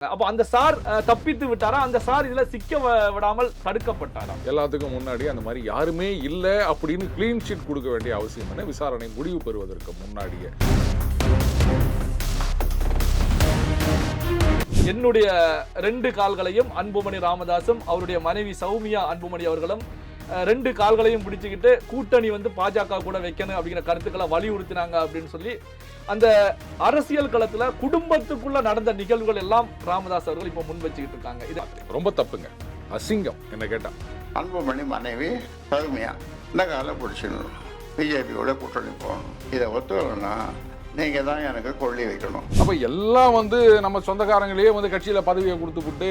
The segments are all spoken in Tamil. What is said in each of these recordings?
அப்போ அந்த சார் தப்பித்து விட்டாரா? அந்த சார் இதுல சிக்க விடாமல் தடுக்கப்பட்டாரா? எல்லாத்துக்கும் முன்னாடி அந்த மாதிரி யாருமே இல்லை அப்படின்னு க்ளீன் ஷீட் கொடுக்க வேண்டிய அவசியம் என்ன? விசாரணை முடிவு பெறுவதற்கு முன்னாடியே. என்னுடைய ரெண்டு கால்களையும் அன்புமணி ராமதாசும் அவருடைய மனைவி சௌமியா அன்புமணி அவர்களும் ரெண்டு கால்களையும் பிடிச்சுக்கிட்டு கூட்டணி வந்து பாஜக கூட வைக்கணும் அப்படிங்கிற கருத்துக்களை வலியுறுத்தினாங்க அப்படின்னு சொல்லி அந்த அரசியல் களத்துல குடும்பத்துக்குள்ள நடந்த நிகழ்வுகள் எல்லாம் ராமதாஸ் அவர்கள் இப்போ முன் வச்சுக்கிட்டு இருக்காங்க. இது ரொம்ப தப்புங்க. அசிங்கம் என்ன கேட்டா. அன்புமணி மனைவி சௌமியா இந்த காலை பிடிச்சிடணும். பிஜேபியோட கூட்டணி போகணும். இதை ஒத்துக்கணும்னா நீங்கள் தான் எனக்கு கொள்ளி வைக்கணும். அப்ப எல்லாம் வந்து நம்ம சொந்தக்காரங்களையே வந்து கட்சியில பதவியை கொடுத்துக்கிட்டு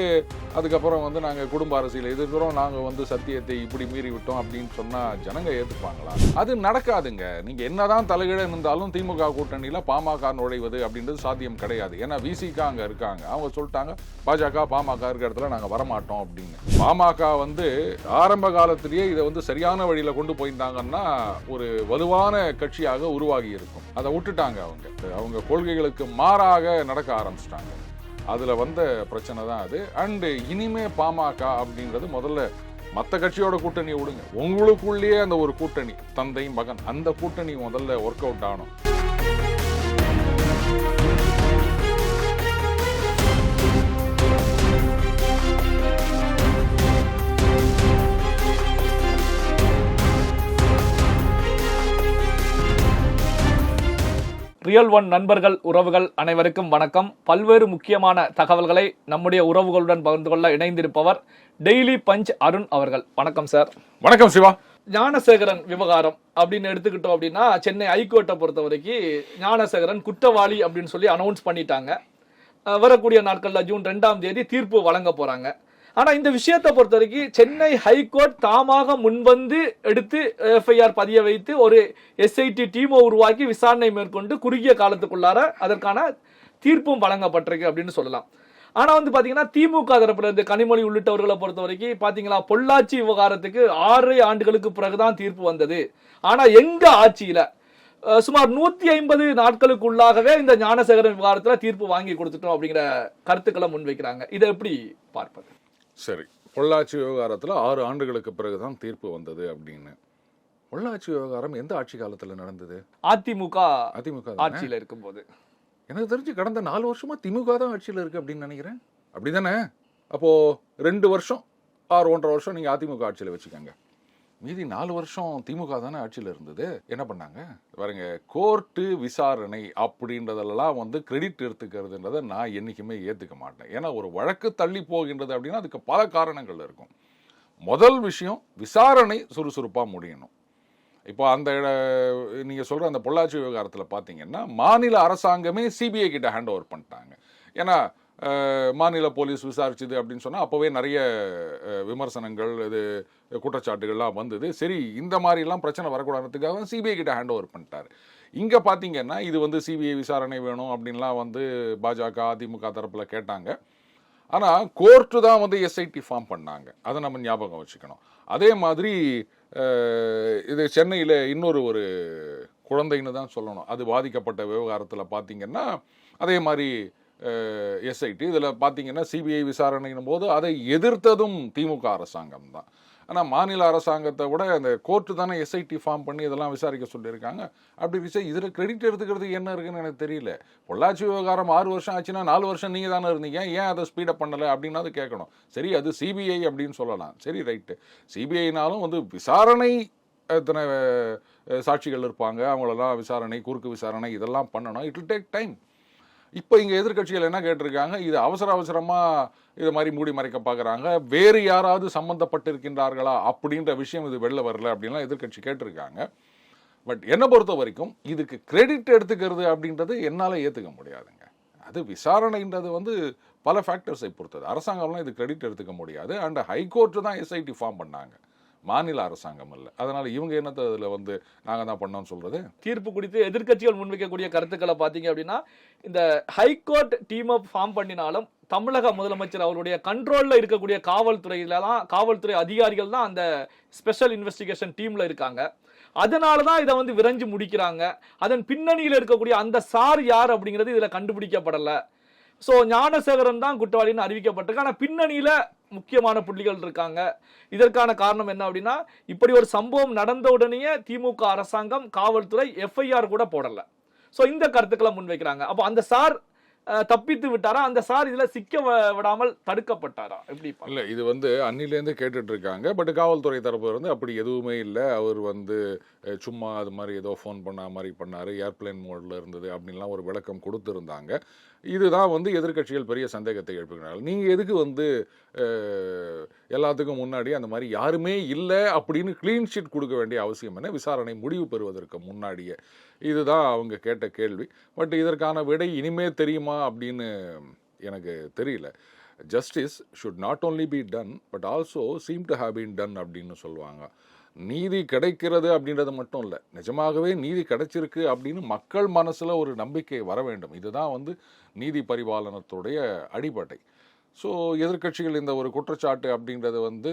அதுக்கப்புறம் வந்து நாங்க குடும்ப அரசியல் எதிர்க்கிறோம் நாங்க வந்து சத்தியத்தை இப்படி மீறி விட்டோம் அப்படின்னு சொன்னா ஜனங்க ஏத்துப்பாங்களா? அது நடக்காதுங்க. நீங்க என்னதான் தலைகீழ இருந்தாலும் திமுக கூட்டணியில பாமக நுழைவது அப்படின்றது சாத்தியம் கிடையாது. ஏன்னா விசிக அங்க இருக்காங்க. அவங்க சொல்லிட்டாங்க பாஜக பாமக இருக்கிற இடத்துல நாங்க வரமாட்டோம் அப்படின்னு. பாமக வந்து ஆரம்ப காலத்திலேயே இதை வந்து சரியான வழியில கொண்டு போயிருந்தாங்கன்னா ஒரு வலுவான கட்சியாக உருவாகி இருக்கும். அதை விட்டுட்டாங்க அவங்க. அவங்க கொள்கைகளுக்கு மாறாக நடக்க ஆரம்பிச்சிட்டாங்க. அதுல வந்த பிரச்சனை தான் அது. அண்டு இனிமே பாமக அப்படின்றது முதல்ல மற்ற கட்சியோட கூட்டணியை விடுங்க. உங்களுக்குள்ளேயே அந்த ஒரு கூட்டணி தந்தை மகன் அந்த கூட்டணி முதல்ல ஒர்க் அவுட் ஆகணும். ரியல் ஒன் நண்பர்கள் உறவுகள் அனைவருக்கும் வணக்கம். பல்வேறு முக்கியமான தகவல்களை நம்முடைய உறவுகளுடன் பகிர்ந்து கொள்ள இணைந்திருப்பவர் டெய்லி பஞ்ச் அருண் அவர்கள். வணக்கம் சார். வணக்கம் சிவா. ஞானசேகரன் விவகாரம் அப்படின்னு எடுத்துக்கிட்டோம் அப்படின்னா சென்னை ஹைகோர்ட்டை பொறுத்த வரைக்கும் ஞானசேகரன் குற்றவாளி அப்படின்னு சொல்லி அனௌன்ஸ் பண்ணிட்டாங்க. வரக்கூடிய நாட்கள்ல ஜூன் ரெண்டாம் தேதி தீர்ப்பு வழங்க போறாங்க. ஆனால் இந்த விஷயத்தை பொறுத்த வரைக்கும் சென்னை ஹைகோர்ட் தாமாக முன்வந்து எடுத்து எஃப்ஐஆர் பதிய வைத்து ஒரு எஸ்ஐடி டீமை உருவாக்கி விசாரணை மேற்கொண்டு குறுகிய காலத்துக்குள்ளார அதற்கான தீர்ப்பும் வழங்கப்பட்டிருக்கு அப்படின்னு சொல்லலாம். ஆனால் வந்து பார்த்தீங்கன்னா திமுக தரப்பில் இருந்து கனிமொழி உள்ளிட்டவர்களை பொறுத்த வரைக்கும் பார்த்தீங்களா பொள்ளாச்சி விவகாரத்துக்கு ஆறு ஆண்டுகளுக்கு பிறகுதான் தீர்ப்பு வந்தது. ஆனால் எங்கள் ஆட்சியில் சுமார் நூத்தி ஐம்பது நாட்களுக்குள்ளாகவே இந்த ஞானசேகரன் விவகாரத்தில் தீர்ப்பு வாங்கி கொடுத்துட்டோம் அப்படிங்கிற கருத்துக்களை முன்வைக்கிறாங்க. இதை எப்படி பார்ப்பது? சரி. பொள்ளாச்சி விவகாரத்துல ஆறு ஆண்டுகளுக்கு பிறகுதான் தீர்ப்பு வந்தது அப்படின்னு. பொள்ளாச்சி விவகாரம் எந்த ஆட்சி காலத்துல நடந்தது? அதிமுக அதிமுக தானே? ஆட்சியில இருக்கும்போது. எனக்கு தெரிஞ்சு கடந்த நாலு வருஷமா திமுக தான் ஆட்சியில் இருக்கு அப்படின்னு நினைக்கிறேன். அப்படிதானே? அப்போ ரெண்டு வருஷம் ஆறு ஒன்றரை வருஷம் நீங்க அதிமுக ஆட்சியில் வச்சுக்கோங்க. மீதி நாலு வருஷம் திமுக தானே ஆட்சியில் இருந்தது. என்ன பண்ணாங்க? பாருங்க கோர்ட்டு விசாரணை அப்படின்றதெல்லாம் வந்து கிரெடிட் எடுத்துக்கிறதுன்றதை நான் என்னைக்குமே ஏற்றுக்க மாட்டேன். ஏன்னா ஒரு வழக்கு தள்ளி போகின்றது அப்படின்னா அதுக்கு பல காரணங்கள் இருக்கும். முதல் விஷயம் விசாரணை சுறுசுறுப்பாக முடியணும். இப்போ அந்த நீங்கள் சொல்கிற அந்த பொள்ளாச்சி விவகாரத்தில் பார்த்தீங்கன்னா மாநில அரசாங்கமே சிபிஐ கிட்ட ஹேண்ட் ஓவர் பண்ணிட்டாங்க. ஏன்னா மாநில போலீஸ் விசாரிச்சுது அப்படின்னு சொன்னால் அப்போவே நிறைய விமர்சனங்கள் இது குற்றச்சாட்டுகள்லாம் வந்தது. சரி இந்த மாதிரிலாம் பிரச்சனை வரக்கூடாதுக்காக சிபிஐ கிட்ட ஹேண்ட் ஓவர் பண்ணிட்டாரு. இங்கே பார்த்தீங்கன்னா இது வந்து சிபிஐ விசாரணை வேணும் அப்படின்லாம் வந்து பாஜக அதிமுக தரப்பில் கேட்டாங்க. ஆனால் கோர்ட்டு தான் வந்து எஸ்ஐடி ஃபார்ம் பண்ணாங்க. அதை நம்ம ஞாபகம் வச்சுக்கணும். அதே மாதிரி இது சென்னையில் இன்னொரு ஒரு குழந்தைன்னு தான் சொல்லணும். அது பாதிக்கப்பட்ட விவகாரத்தில் பார்த்தீங்கன்னா அதே மாதிரி எஸ்ஐடி இதில் பார்த்தீங்கன்னா சிபிஐ விசாரணையின் போது அதை எதிர்த்ததும் திமுக அரசாங்கம் தான். ஆனால் மாநில அரசாங்கத்தை விட அந்த கோர்ட்டு தானே எஸ்ஐடி ஃபார்ம் பண்ணி இதெல்லாம் விசாரிக்க சொல்லியிருக்காங்க. அப்படி விசா இதில் கிரெடிட் எடுத்துக்கிறது என்ன இருக்குன்னு எனக்கு தெரியல. பொள்ளாச்சி விவகாரம் ஆறு வருஷம் ஆச்சுன்னா நாலு வருஷம் நீங்கள் தானே இருந்தீங்க. ஏன் அதை ஸ்பீடப் பண்ணலை அப்படின்னா அது கேட்கணும். சரி அது சிபிஐ அப்படின்னு சொல்லலாம். சரி ரைட்டு சிபிஐனாலும் வந்து விசாரணை எத்தனை சாட்சிகள் இருப்பாங்க. அவங்களெல்லாம் விசாரணை குறுக்கு விசாரணை இதெல்லாம் பண்ணணும். இட் டேக் டைம் இப்போ இங்கே எதிர்க்கட்சிகள் என்ன கேட்டிருக்காங்க? இது அவசர அவசரமாக இது மாதிரி மூடி மறைக்க பார்க்குறாங்க வேறு யாராவது சம்மந்தப்பட்டிருக்கின்றார்களா அப்படின்ற விஷயம் இது வெளில வரல அப்படின்லாம் எதிர்க்கட்சி கேட்டிருக்காங்க. பட் என்னை பொறுத்த வரைக்கும் இதுக்கு கிரெடிட் எடுத்துக்கிறது அப்படின்றது என்னால் ஏற்றுக்க முடியாதுங்க. அது விசாரணைன்றது வந்து பல ஃபேக்டர்ஸை பொறுத்தது. அரசாங்கம்லாம் இது கிரெடிட் எடுத்துக்க முடியாது. அண்ட் ஹைகோர்ட்டு தான் எஸ்ஐடி ஃபார்ம் பண்ணாங்க. மாநில அரசாங்கம் இல்லை அதனால் இவங்க என்னத்தை அதில் வந்து நாங்கள் தான் பண்ணோம்னு சொல்கிறது தீர்ப்பு குறித்து எதிர்க்கட்சிகள் முன்வைக்கக்கூடிய கருத்துக்களை பார்த்தீங்க அப்படின்னா இந்த ஹைகோர்ட் டீமை ஃபார்ம் பண்ணினாலும் தமிழக முதலமைச்சர் அவருடைய கண்ட்ரோலில் இருக்கக்கூடிய காவல்துறையில தான் காவல்துறை அதிகாரிகள் தான் அந்த ஸ்பெஷல் இன்வெஸ்டிகேஷன் டீமில் இருக்காங்க. அதனால தான் இதை வந்து விரைஞ்சு முடிக்கிறாங்க. அதன் பின்னணியில் இருக்கக்கூடிய அந்த சார் யார் அப்படிங்கிறது இதில் கண்டுபிடிக்கப்படலை. ஸோ ஞானசேகரன் தான் குற்றவாளின்னு அறிவிக்கப்பட்டிருக்கு. ஆனா பின்னணியில முக்கியமான புள்ளிகள் இருக்காங்க. இதற்கான காரணம் என்ன அப்படின்னா இப்படி ஒரு சம்பவம் நடந்த உடனே திமுக அரசாங்கம் காவல்துறை எஃப்ஐஆர் கூட போடல. ஸோ இந்த கருத்துக்களை முன்வைக்கிறாங்க. அப்போ அந்த சார் தப்பித்து விட்டாரா? அந்த சார் இதுல சிக்க விடாமல் தடுக்கப்பட்டாரா? எப்படி பார்க்கணும்? இல்ல இது வந்து அன்னிலேருந்து கேட்டுட்டு இருக்காங்க பட் காவல்துறை தரப்பு வந்து அப்படி எதுவுமே இல்லை. அவர் வந்து சும்மா அது மாதிரி ஏதோ ஃபோன் பண்ண மாதிரி பண்ணாரு. ஏர்பிளைன் மோட்ல இருந்தது அப்படின்லாம் ஒரு விளக்கம் கொடுத்துருந்தாங்க. இதுதான் வந்து எதிர்கட்சிகள் பெரிய சந்தேகத்தை எழுப்புகிறார்கள். நீங்கள் எதுக்கு வந்து எல்லாத்துக்கும் முன்னாடி அந்த மாதிரி யாருமே இல்லை அப்படின்னு க்ளீன் ஷீட் கொடுக்க வேண்டிய அவசியம் என்ன? விசாரணை முடிவு பெறுவதற்கு முன்னாடியே. இதுதான் அவங்க கேட்ட கேள்வி. பட் இதற்கான விடை இனிமே தெரியுமா அப்படின்னு எனக்கு தெரியல. Justice should not only be done but also seem to have been done அப்படின்னு சொல்லுவாங்க. நீதி கிடைக்கிறது அப்படின்றது மட்டும் இல்லை. நிஜமாகவே நீதி கிடைச்சிருக்கு அப்படின்னு மக்கள் மனசில் ஒரு நம்பிக்கை வர வேண்டும். இதுதான் வந்து நீதி பரிபாலனத்துடைய அடிப்படை. ஸோ எதிர்க்கட்சிகள் இந்த ஒரு குற்றச்சாட்டு அப்படின்றது வந்து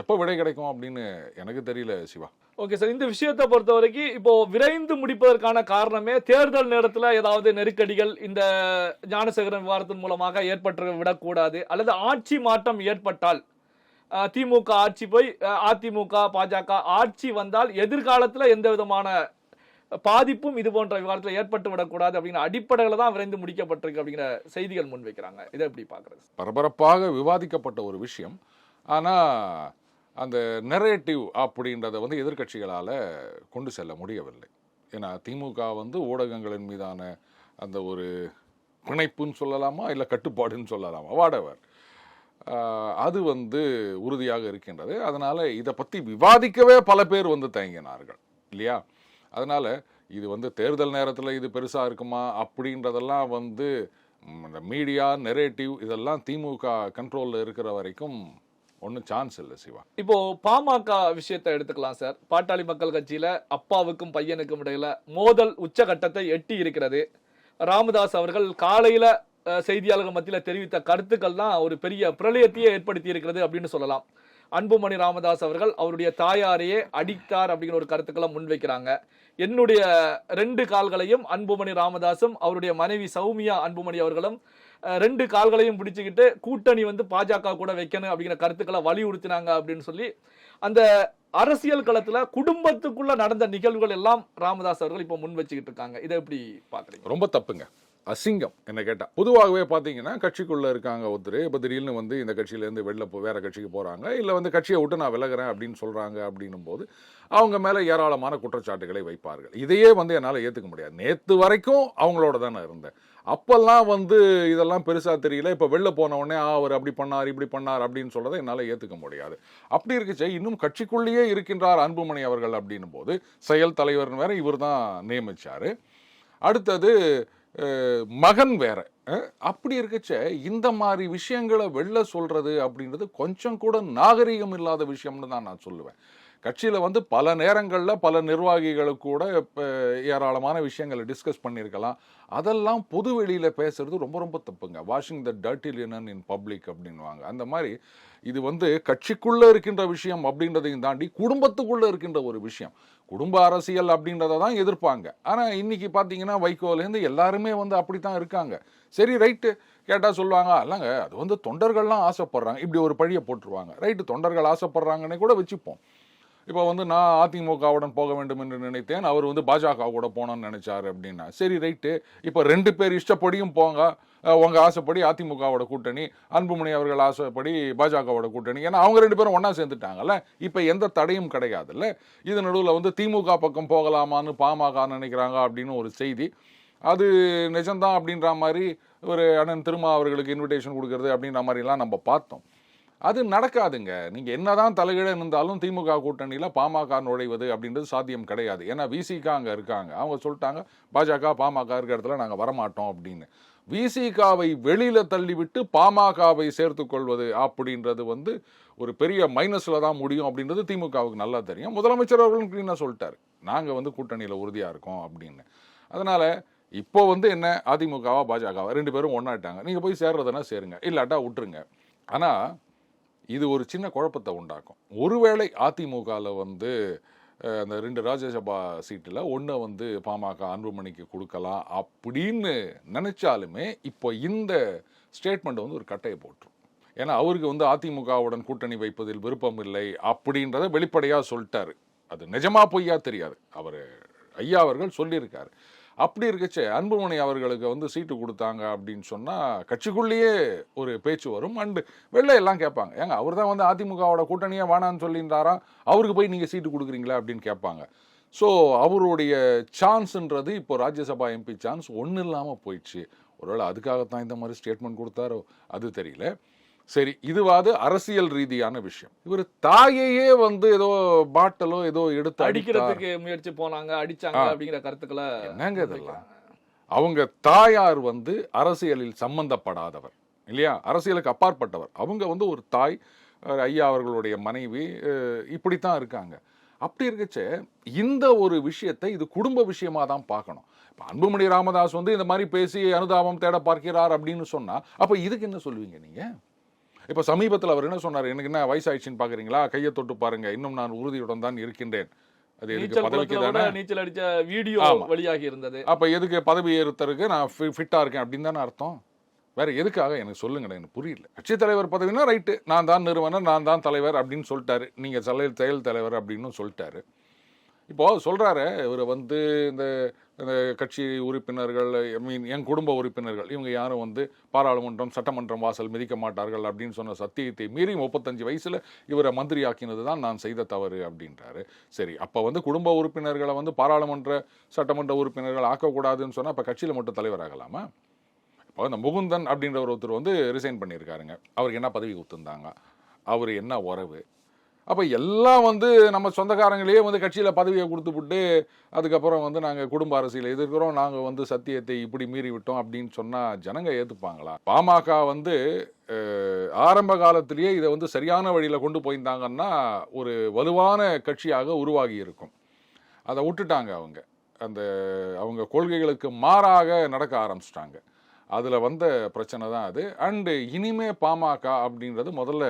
எப்போ விடை கிடைக்கும் அப்படின்னு எனக்கு தெரியல சிவா. ஓகே சார் இந்த விஷயத்தை பொறுத்த வரைக்கும் இப்போ விரைந்து முடிப்பதற்கான காரணமே தேர்தல் நேரத்துல ஏதாவது நெருக்கடிகள் இந்த ஞானசேகரன் விவகாரத்தின் மூலமாக ஏற்பட்டு விடக்கூடாது அல்லது ஆட்சி மாற்றம் ஏற்பட்டால் திமுக ஆட்சி போய் அதிமுக பாஜக ஆட்சி வந்தால் எதிர்காலத்துல எந்த விதமான பாதிப்பும் இது போன்ற விவகாரத்தில் ஏற்பட்டு விடக்கூடாது அப்படிங்கிற அடிப்படையில தான் விரைந்து முடிக்கப்பட்டிருக்கு அப்படிங்கிற செய்திகள் முன்வைக்கிறாங்க. இதை எப்படி பாக்குறது பரபரப்பாக விவாதிக்கப்பட்ட ஒரு விஷயம். ஆனால் அந்த நெரேட்டிவ் அப்படின்றத வந்து எதிர்க்கட்சிகளால் கொண்டு செல்ல முடியவில்லை. ஏன்னா திமுக வந்து ஊடகங்களின் மீதான அந்த ஒரு பிணைப்புன்னு சொல்லலாமா இல்லை கட்டுப்பாடுன்னு சொல்லலாமா? வாடவர் அது வந்து உறுதியாக இருக்கின்றது. அதனால் இதை பற்றி விவாதிக்கவே பல பேர் வந்து தயங்கினார்கள் இல்லையா? அதனால் இது வந்து தேர்தல் நேரத்தில் இது பெருசாக இருக்குமா அப்படின்றதெல்லாம் வந்து இந்த மீடியா நெரேட்டிவ் இதெல்லாம் திமுக கண்ட்ரோலில் இருக்கிற வரைக்கும் ஒன்றும் சான்ஸ் இல்லை சிவா. இப்போ பாமக விஷயத்தை எடுத்துக்கலாம் சார் பாட்டாளி மக்கள் கட்சியில அப்பாவுக்கும் பையனுக்கும் இடையில மோதல் உச்சகட்டத்தை எட்டி இருக்கிறது. ராமதாஸ் அவர்கள் காலையில செய்தியாளர்கள் மத்தியில் தெரிவித்த கருத்துக்கள் தான் ஒரு பெரிய பிரளயத்தையே ஏற்படுத்தி இருக்கிறது அப்படின்னு சொல்லலாம். அன்புமணி ராமதாஸ் அவர்கள் அவருடைய தாயாரையே அடித்தார் அப்படிங்கிற ஒரு கருத்துக்களை முன்வைக்கிறாங்க. என்னுடைய ரெண்டு கால்களையும் அன்புமணி ராமதாஸும் அவருடைய மனைவி சௌமியா அன்புமணி அவர்களும் ரெண்டு கால்களையும் பிடிச்சிக்கிட்டு கூட்டணி வந்து பாஜக கூட வைக்கணும் அப்படிங்கிற கருத்துக்களை வலியுறுத்தினாங்க அப்படின்னு சொல்லி அந்த அரசியல் களத்துல குடும்பத்துக்குள்ள நடந்த நிகழ்வுகள் எல்லாம் ராமதாஸ் அவர்கள் இப்போ முன் வச்சுக்கிட்டு இருக்காங்க. இதை எப்படி பாக்குறீங்க ரொம்ப தப்புங்க. அசிங்கம் என்ன கேட்டால் பொதுவாகவே பார்த்தீங்கன்னா கட்சிக்குள்ளே இருக்காங்க ஒருத்தர் இப்போ திடீர்னு வந்து இந்த கட்சியிலேருந்து வெளில போ வேறு கட்சிக்கு போகிறாங்க இல்லை வந்து கட்சியை விட்டு நான் விலகிறேன் அப்படின்னு சொல்கிறாங்க அப்படின்னும் போது அவங்க மேலே ஏராளமான குற்றச்சாட்டுகளை வைப்பார்கள். இதையே வந்து என்னால் ஏற்றுக்க முடியாது. நேற்று வரைக்கும் அவங்களோட தானே இருந்தேன். அப்போல்லாம் வந்து இதெல்லாம் பெருசாக தெரியல. இப்போ வெளில போன உடனே ஆ, அவர் அப்படி பண்ணார் இப்படி பண்ணார் அப்படின்னு சொல்கிறத என்னால் ஏற்றுக்க முடியாது. அப்படி இருக்குச்சே இன்னும் கட்சிக்குள்ளேயே இருக்கின்றார் அன்புமணி அவர்கள் அப்படின்னும் போது செயல் தலைவர்னு வேற இவர் தான் நியமித்தார் அடுத்தது மகன் வேற. அப்படி இருக்கச்ச இந்த மாதிரி விஷயங்களை வெளில சொல்றது அப்படின்றது கொஞ்சம் கூட நாகரிகம் இல்லாத விஷயம்னு தான் நான் சொல்லுவேன். கட்சியில் வந்து பல நேரங்களில் பல நிர்வாகிகளுக்கு கூட இப்போ ஏராளமான விஷயங்களை டிஸ்கஸ் பண்ணியிருக்கலாம் அதெல்லாம் பொது வெளியில் பேசுறது ரொம்ப ரொம்ப தப்புங்க. Washing the dirty linen in public அப்படின்வாங்க அந்த மாதிரி இது வந்து கட்சிக்குள்ளே இருக்கின்ற விஷயம் அப்படின்றதையும் தாண்டி குடும்பத்துக்குள்ளே இருக்கின்ற ஒரு விஷயம். குடும்ப அரசியல் அப்படின்றத தான் எதிர்ப்பாங்க. ஆனால் இன்னைக்கு பார்த்தீங்கன்னா வைகோலேருந்து எல்லாருமே வந்து அப்படி தான் இருக்காங்க. சரி ரைட்டு. கேட்டால் சொல்லுவாங்க இல்லைங்க அது வந்து தொண்டர்கள்லாம் ஆசைப்படுறாங்க. இப்படி ஒரு பழியை போட்டுருவாங்க. ரைட்டு தொண்டர்கள் ஆசைப்படுறாங்கன்னே கூட வச்சுப்போம். இப்போ வந்து நான் அதிமுகவுடன் போக வேண்டும் என்று நினைத்தேன். அவர் வந்து பாஜக கூட போனோன்னு நினைச்சாரு அப்படின்னா. சரி ரைட்டு. இப்போ ரெண்டு பேர் இஷ்டப்படியும் போங்க. உங்கள் ஆசைப்படி அதிமுகவோட கூட்டணி அன்புமணி அவர்கள் ஆசைப்படி பாஜகவோட கூட்டணி. ஏன்னா அவங்க ரெண்டு பேரும் ஒன்றா சேர்ந்துட்டாங்கல்ல. இப்போ எந்த தடையும் கிடையாதுல்ல. இது நடுவில் வந்து திமுக பக்கம் போகலாமான்னு பாமக நினைக்கிறாங்க அப்படின்னு ஒரு செய்தி. அது நிஜம்தான் அப்படின்ற மாதிரி ஒரு அண்ணன் திருமா அவர்களுக்கு இன்விடேஷன் கொடுக்கறது அப்படின்ற மாதிரிலாம் நம்ம பார்த்தோம். அது நடக்காதுங்க. நீங்க என்னதான் தலைகீழ இருந்தாலும் திமுக கூட்டணியில் பாமக நுழைவது அப்படின்றது சாத்தியம் கிடையாது. ஏன்னா விசிக அங்கே இருக்காங்க. அவங்க சொல்லிட்டாங்க பாஜக பாமக இருக்கிற இடத்துல நாங்கள் வரமாட்டோம் அப்படின்னு. விசிகாவை வெளியில தள்ளிவிட்டு பாமகவை சேர்த்து கொள்வது அப்படின்றது வந்து ஒரு பெரிய மைனஸ்ல தான் முடியும் அப்படின்றது திமுகவுக்கு நல்லா தெரியும். முதலமைச்சர் அவர்களும் கிளீனா சொல்லிட்டாரு. நாங்க வந்து கூட்டணியில உறுதியா இருக்கோம் அப்படின்னு. அதனால இப்போ வந்து என்ன? அதிமுகவா பாஜகவா? ரெண்டு பேரும் ஒன்னாட்டாங்க நீங்க போய் சேர்றதுன்னா சேருங்க. இல்லாட்டா விட்டுருங்க. ஆனா இது ஒரு சின்ன குழப்பத்தை உண்டாக்கும். ஒருவேளை அதிமுகவில் வந்து அந்த ரெண்டு ராஜ்யசபா சீட்டில் ஒன்றை வந்து பாமக அன்புமணிக்கு கொடுக்கலாம் அப்படின்னு நினச்சாலுமே இப்போ இந்த ஸ்டேட்மெண்ட் வந்து ஒரு கட்டையை போட்டுரும். ஏன்னா அவருக்கு வந்து அதிமுகவுடன் கூட்டணி வைப்பதில் விருப்பம் இல்லை அப்படின்றத வெளிப்படையாக சொல்லிட்டாரு. அது நிஜமா பொய்யா தெரியாது. அவர் ஐயா அவர்கள் சொல்லியிருக்காரு. அப்படி இருக்கச்சே. அன்புமணி அவர்களுக்கு வந்து சீட்டு கொடுத்தாங்க அப்படின்னு சொன்னால் கட்சிக்குள்ளேயே ஒரு பேச்சு வரும். அண்டு வெளில எல்லாம் கேட்பாங்க. ஏங்க அவர் தான் வந்து அதிமுகவோட கூட்டணியே வேணான்னு சொல்லியிருந்தாராம் அவருக்கு போய் நீங்கள் சீட்டு கொடுக்குறீங்களா அப்படின்னு கேட்பாங்க. ஸோ அவருடைய சான்ஸுன்றது இப்போ ராஜ்யசபா எம்பி சான்ஸ் ஒன்றும் இல்லாமல் போயிடுச்சு. ஒருவேளை அதுக்காகத்தான் இந்த மாதிரி ஸ்டேட்மெண்ட் கொடுத்தாரோ? அது தெரியல. சரி இதுவாது அரசியல் ரீதியான விஷயம். இவர் தாயையே வந்து ஏதோ பாட்டலோ ஏதோ எடுத்து அடிக்கிறதுக்கு முயற்சி போனாங்க அடிச்சாங்க. அப்படிங்கிற கருத்துக்களை என்னங்க இதெல்லாம்? அவங்க தாயார் வந்து அரசியலில் சம்பந்தப்படாதவர் இல்லையா? அரசியலுக்கு அப்பாற்பட்டவர். அவங்க வந்து ஒரு தாய் ஐயா அவர்களுடைய மனைவி இப்படித்தான் இருக்காங்க. அப்படி இருக்கச்சே இந்த ஒரு விஷயத்தை இது குடும்ப விஷயமா தான் பார்க்கணும். இப்போ அன்புமணி ராமதாஸ் வந்து இந்த மாதிரி பேசி அனுதாபம் தேட பார்க்கிறார் அப்படின்னு சொன்னா அப்போ இதுக்கு என்ன சொல்லுவீங்க நீங்க? இப்போ சமீபத்தில் அவர் என்ன சொன்னார்? எனக்கு என்ன வயசாயிடுச்சுன்னு பார்க்குறீங்களா? கையை தொட்டு பாருங்க. இன்னும் நான் உறுதியுடன் தான் இருக்கின்றேன். அது எதுக்கு? நீச்சல் பதவிக்கு தானே? நீச்சல் அடிச்ச வீடியோ ஆமா. வெளியாகி இருந்தது. அப்ப எதுக்கு பதவி ஏறுத்தருக்கு? நான் ஃபிட்டா இருக்கேன் அப்படின்னு தானே அர்த்தம். வேற எதுக்காக? எனக்கு சொல்லுங்க எனக்கு புரியல. கட்சி தலைவர் பதவினா ரைட்டு. நான் தான் நிறுவனர் நான் தான் தலைவர் அப்படின்னு சொல்லிட்டாரு. நீங்க செயல் செயல் தலைவர் அப்படின்னு சொல்லிட்டாரு. இப்போ சொல்கிறாரு இவர் வந்து இந்த இந்த கட்சி உறுப்பினர்கள் ஐ மீன் என் குடும்ப உறுப்பினர்கள் இவங்க யாரும் வந்து பாராளுமன்றம் சட்டமன்றம் வாசல் மிதிக்க மாட்டார்கள் அப்படின்னு சொன்ன சத்தியத்தை மீறி முப்பத்தஞ்சு வயசில் இவரை மந்திரி ஆக்கினது தான் நான் செய்த தவறு அப்படின்றாரு. சரி அப்போ வந்து குடும்ப உறுப்பினர்களை வந்து பாராளுமன்ற சட்டமன்ற உறுப்பினர்கள் ஆக்கக்கூடாதுன்னு சொன்னால் அப்போ கட்சியில் மட்டும் தலைவராகலாமா இப்போ இந்த முகுந்தன் அப்படின்ற ஒருத்தர் வந்து ரிசைன் பண்ணியிருக்காருங்க. அவருக்கு என்ன பதவி கொடுத்துருந்தாங்க? அவர் என்ன உறவு? அப்போ எல்லாம் வந்து நம்ம சொந்தக்காரங்களே வந்து கட்சியில் பதவியை கொடுத்துப்புட்டு அதுக்கப்புறம் வந்து நாங்கள் குடும்ப அரசியலை எதிர்க்கிறோம் நாங்கள் வந்து சத்தியத்தை இப்படி மீறி விட்டோம் அப்படின்னு சொன்னால் ஜனங்க ஏற்றுப்பாங்களா பாமக வந்து ஆரம்ப காலத்திலேயே இதை வந்து சரியான வழியில் கொண்டு போயிருந்தாங்கன்னா ஒரு வலுவான கட்சியாக உருவாகி இருக்கும். அதை விட்டுட்டாங்க அவங்க. அந்த அவங்க கொள்கைகளுக்கு மாறாக நடக்க ஆரம்பிச்சிட்டாங்க. அதில் வந்த பிரச்சனை தான் அது. அண்டு இனிமே பாமக அப்படின்றது முதல்ல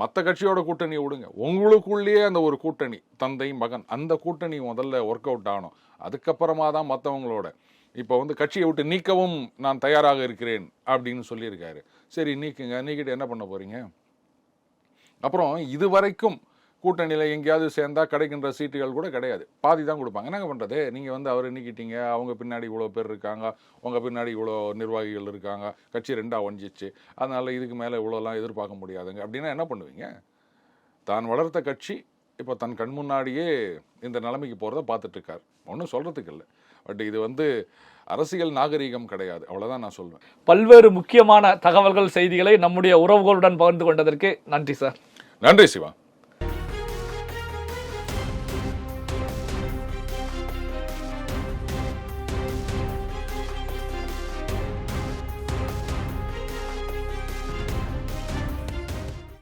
மற்ற கட்சியோட கூட்டணியை விடுங்க. உங்களுக்குள்ளேயே அந்த ஒரு கூட்டணி தந்தை மகன் அந்த கூட்டணி முதல்ல ஒர்க் அவுட் ஆகணும். அதுக்கப்புறமா தான் மற்றவங்களோட இப்போ வந்து கட்சியை விட்டு நீக்கவும் நான் தயாராக இருக்கிறேன் அப்படின்னு சொல்லியிருக்காரு. சரி நீக்குங்க. நீக்கிட்டு என்ன பண்ண போகிறீங்க அப்புறம் இது வரைக்கும் கூட்டணியில் எங்கேயாவது சேர்ந்தா கிடைக்கின்ற சீட்டுகள் கூட கிடையாது. பாதி தான் கொடுப்பாங்க. என்னங்க பண்ணுறது நீங்கள் வந்து அவர் நீக்கிட்டீங்க. அவங்க பின்னாடி இவ்வளோ பேர் இருக்காங்க. உங்கள் பின்னாடி இவ்வளோ நிர்வாகிகள் இருக்காங்க. கட்சி ரெண்டாக ஒஞ்சிச்சு அதனால் இதுக்கு மேலே இவ்வளோலாம் எதிர்பார்க்க முடியாதுங்க. அப்படின்னா என்ன பண்ணுவீங்க? தான் வளர்த்த கட்சி இப்போ தன் கண் முன்னாடியே இந்த நிலைமைக்கு போகிறத பார்த்துட்டு இருக்கார். ஒன்றும் சொல்கிறதுக்கு இல்லை. பட் இது வந்து அரசியல் நாகரீகம் கிடையாது. அவ்வளோதான் நான் சொல்வேன். பல்வேறு முக்கியமான தகவல்கள் செய்திகளை நம்முடைய உறவுகளுடன் பகிர்ந்து கொண்டதற்கு நன்றி சார். நன்றி சிவா.